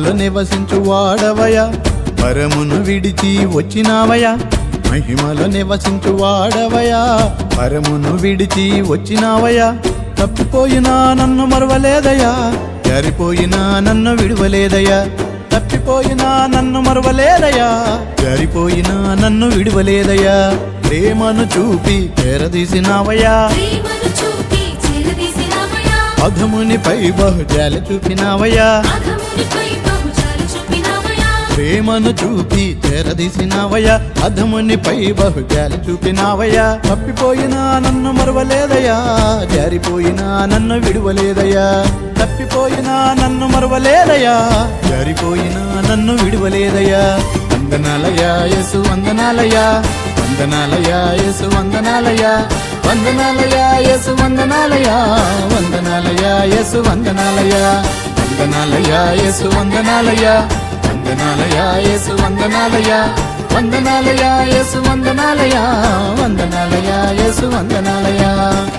మహిమలో నివసించు వాడవయ పరమును విడిచి వచ్చినావయ మహిమలో నివసించు వాడవయ పరమును విడిచి వచ్చినావయ తప్పిపోయినా నన్ను మరవలేదయా జారిపోయినా నన్ను విడువలేదయా తప్పిపోయినా నన్ను మరవలేదయా జారిపోయినా నన్ను విడువలేదయా ప్రేమను చూపి చిరదీసినావయ్యా అధమునిపై బహుజాలి చూపినావయా ప్రేమను చూపి తెరదీసినావయ్యా అధమునిపై బహుజాలి చూపినావయ్యా. తప్పిపోయినా నన్ను మరవలేదయ్యా జారిపోయినా నన్ను విడువలేదయ్యా. తప్పిపోయినా నన్ను మరవలేదయ్యా జారిపోయినా నన్ను విడువలేదయ్యా. వందనాలయా యేసు వందనాలయా వందనాలయా యేసు వందనాలయా వందనాలయా యేసు వందనాలయా వందనాలయా యేసు వందనాలయా వందనాలయా యేసు వందనాలయా వందనాలయా యేసు వందనాలయా వందనాలయా యేసు వందనాలయా వందనాలయా యేసు వందనాలయా.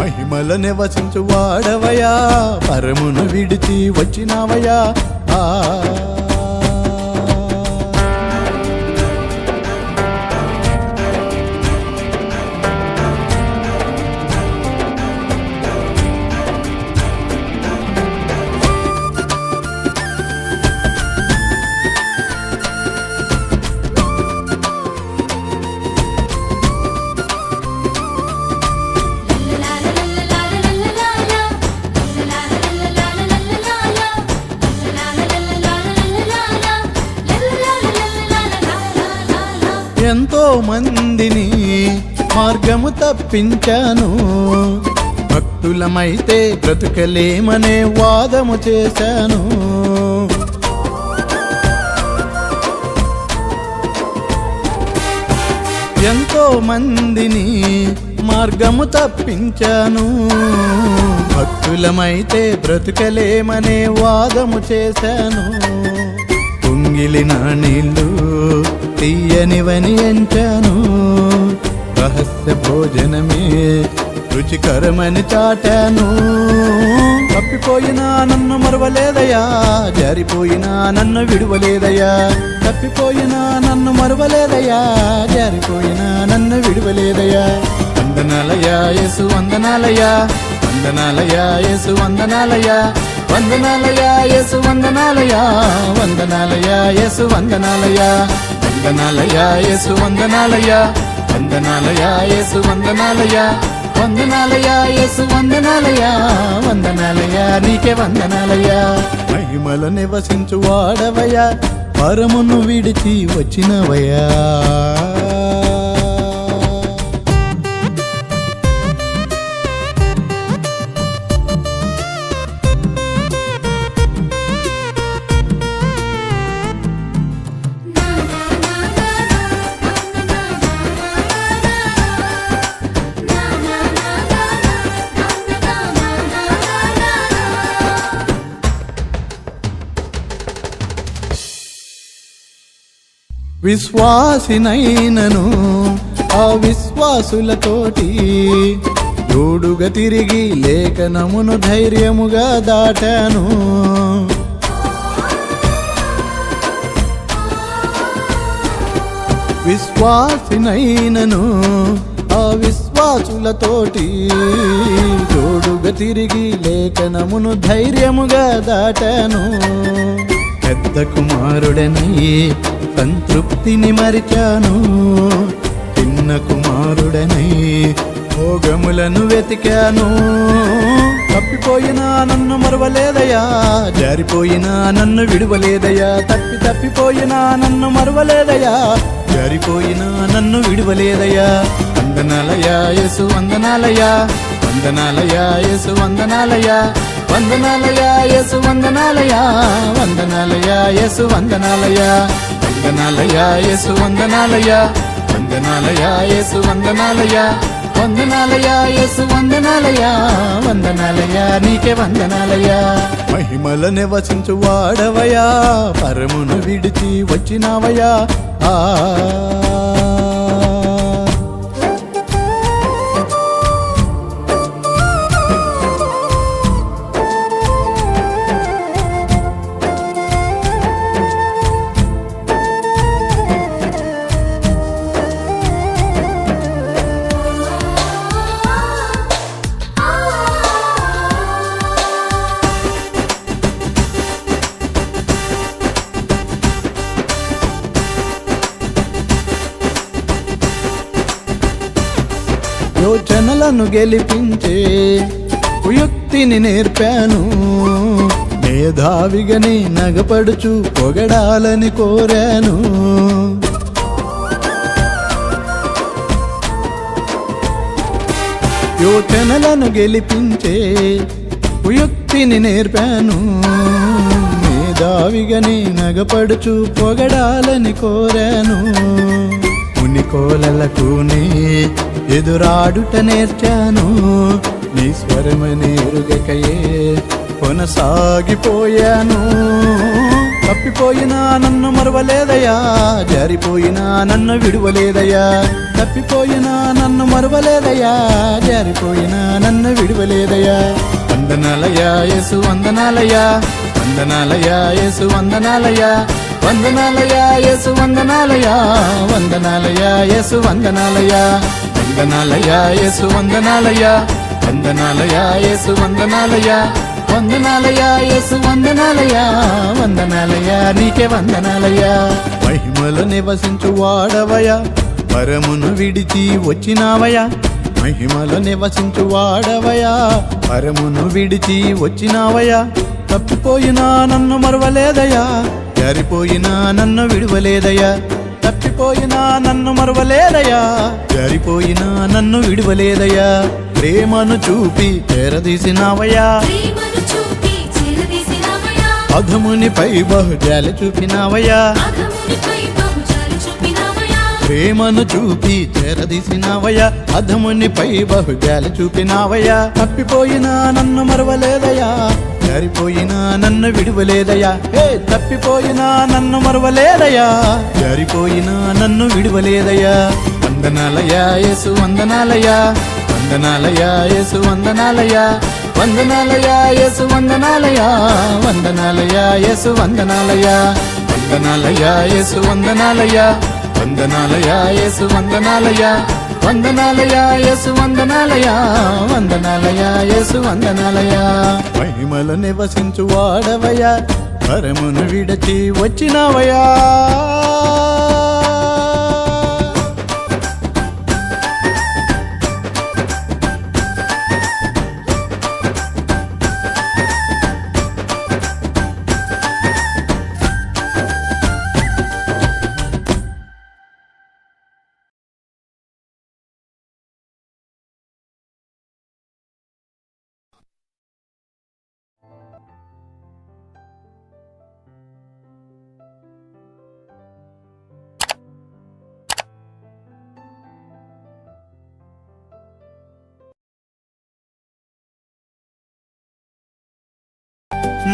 మహిమల నివసించు వాడవయా పరమును విడిచి వచ్చినావయా. ఆ తప్పించాను. భక్తులమైతే బ్రతుకలేమనే వాదము చేశాను. ఎంతో మందిని మార్గము తప్పించాను. భక్తులమైతే బ్రతుకలేమనే వాదము చేశాను. పొంగిలిన నీళ్ళు తీయనివని ఎంచాను. భోజనమే రుచికరమని చాటాను. తప్పిపోయినా నన్ను మరవలేదయా జారిపోయినా నన్ను విడువలేదయా తప్పిపోయినా నన్ను మరవలేదయా జారిపోయినా నన్ను విడువలేదయా వందనాలయా యేసు వందనాలయా వందనాలయా యేసు వందనాలయా వందనాలయా యేసు వందనాలయా వందనాలయా యేసు వందనాలయా వందనాలయా యేసు వందనాలయా వందనాలయా యేసు వందనాలయా వందనాలయా యేసు వందనాలయా వందనాలయా నీకే వందనాలయా మహిమల నివసించు వాడవయా పరమును విడిచి వచ్చినవయా విశ్వాసినైనను ఆ విశ్వాసులతోటి తోడుగా తిరిగి లేఖనమును ధైర్యముగా దాటాను. విశ్వాసినైనను ఆ విశ్వాసులతోటి తోడుగా తిరిగి లేఖనమును ధైర్యముగా దాటాను. పెద్ద కుమారుడనై సంతృప్తిని మరిచాను. చిన్న కుమారుడనై భోగములను వెతికాను. తప్పిపోయినా నన్ను మరవలేదయా? జారిపోయినా నన్ను విడవలేదయా? తప్పి తప్పిపోయినా నన్ను మరవలేదయా? జారిపోయినా నన్ను విడవలేదయా? వందనాలయా యేసు వందనాలయా? వందనాలయా యేసు వందనాలయా? వందనాలయా యేసు వందనాలయా? వందనాలయా యేసు వందనాలయా? వందనాలయా యేసు వందనాలయా వందనాలయా యేసు వందనాలయా వందనాలయా యేసు వందనాలయా వందనాలయా నీకే వందనాలయా మహిమల నివసించు వాడవయా పరమును విడిచి వచ్చినావయా ఆ గెలిపించే యుక్తిని నేర్పాను. మేధావిగని నగపడుచు పొగడాలని కోరాను. యోచనలను గెలిపించే యుక్తిని నేర్పాను. మేధావిగని నగపడుచు పొగడాలని కోరాను. మునికోలలకునే ఎదురాడుట నేర్చాను. నీ స్వరమని ఎరుగకయే కొనసాగిపోయాను. తప్పిపోయినా నన్ను మరవలేదయా జారిపోయినా నన్ను విడువలేదయా తప్పిపోయినా నన్ను మరవలేదయా జారిపోయినా నన్ను విడువలేదయా వందనాలయా యేసు వందనాలయా వందనాలయా యేసు వందనాలయా వందనాలయా యేసు వందనాలయా వందనాలయా యేసు వందనాలయా వందనాలయా యేసు వందనాలయా వందనాలయా యేసు వందనాలయా వందనాలయా యేసు వందనాలయా వందనాలయా నీకే వందనాలయా మహిమలు నివసించు వాడవయా పరమును విడిచి వచ్చినావయా మహిమలు నివసించు వాడవయా పరమును విడిచి వచ్చినావయా తప్పిపోయినా నన్ను మరవలేదయా జారిపోయినా నన్ను విడవలేదయా తప్పిపోయినా నన్ను మరవలేదయా జారిపోయినా నన్ను విడువలేదయా ప్రేమను చూపి తెరదీసినావయా అధమునిపై బహుజాలు చూపినావయా ప్రేమను చూపి తెరదీసినావయ్యా అధమునిపై బహుజాలి చూపినావయ్యా. తప్పిపోయినా నన్ను మరవలేదయా జారిపోయినా నన్ను విడువలేదయా ఏ తప్పిపోయినా నన్ను మరవలేదయా జారిపోయినా నన్ను విడువలేదయా వందనాలయా యేసు వందనాలయా వందనాలయా యేసు వందనాలయా వందనాలయా యేసు వందనాలయా వందనాలయా యేసు వందనాలయా వందనాలయా యేసు వందనాలయా వందనాలయా యేసు వందనాలయా వందనాలయా యేసు వందనాలయా వందనాలయా యేసు వందనాలయా. మహిమల నివసించు వాడవయా పరమును విడచి వచ్చినవయా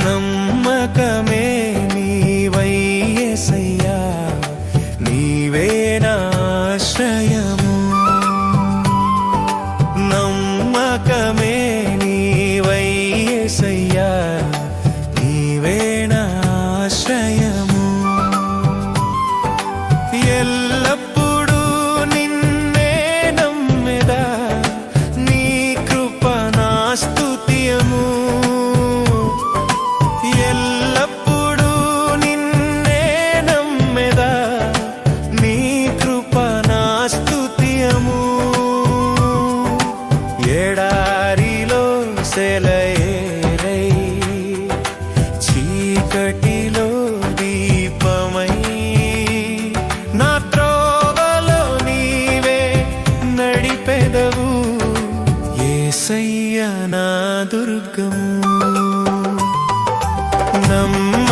canım దుర్గం నమ్మ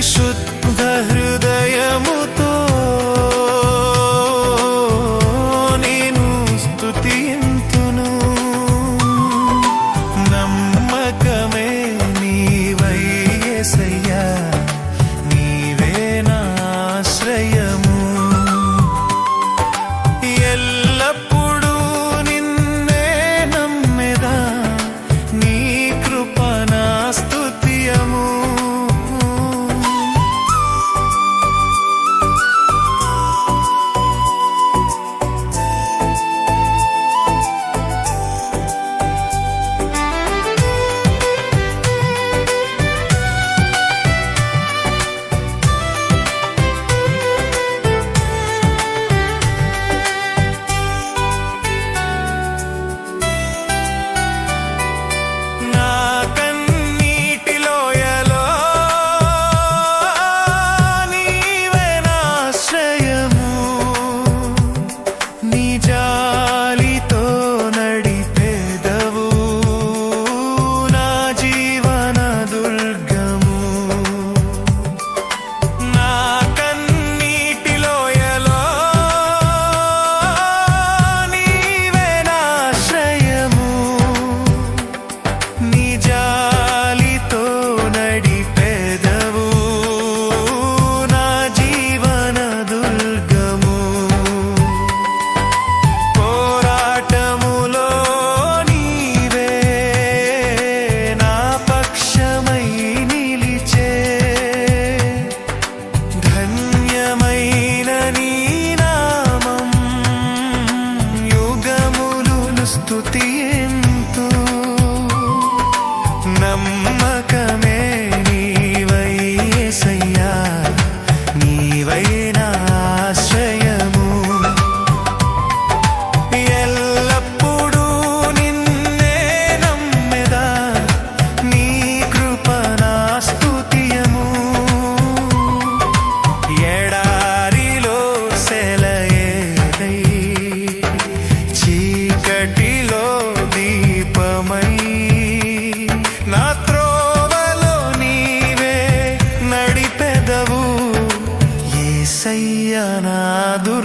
should yana dur